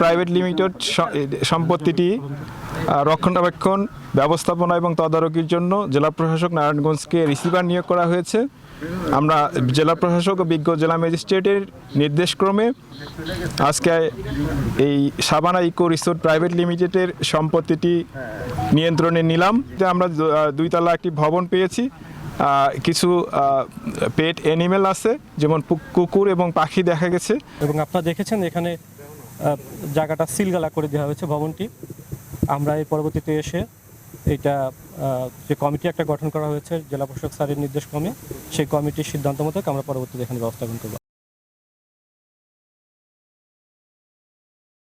Private limited সম্পত্তিটি রক্ষণাবেক্ষণ, ব্যবস্থাপনা এবং তদারকির জন্য জেলা প্রশাসক নারায়ণগঞ্জকে রিসিভার নিয়োগ করা হয়েছে। আমরা জেলা প্রশাসক ও বিজ্ঞ জেলা ম্যাজিস্ট্রেটের নির্দেশক্রমে আজকে এই সাবানা ইকো রিসোর্ট প্রাইভেট লিমিটেডের সম্পত্তিটি নিয়ন্ত্রণে নিলাম। আমরা দুইতলা একটি ভবন পেয়েছি। কিছু পেট অ্যানিমেল আছে, যেমন কুকুর এবং পাখি দেখা গেছে। এবং আপনারা দেখেছেন এখানে জায়গাটা সিলগালা করে দেওয়া হয়েছে ভবনটি। আমরা এই পরবর্তীতে এসে এটা যে কমিটি একটা গঠন করা হয়েছে, জেলা প্রশাসক স্যারের নির্দেশক্রমে, সেই কমিটির সিদ্ধান্ত মতো আমরা পরবর্তীতে এখানে ব্যবস্থা গ্রহণ করব।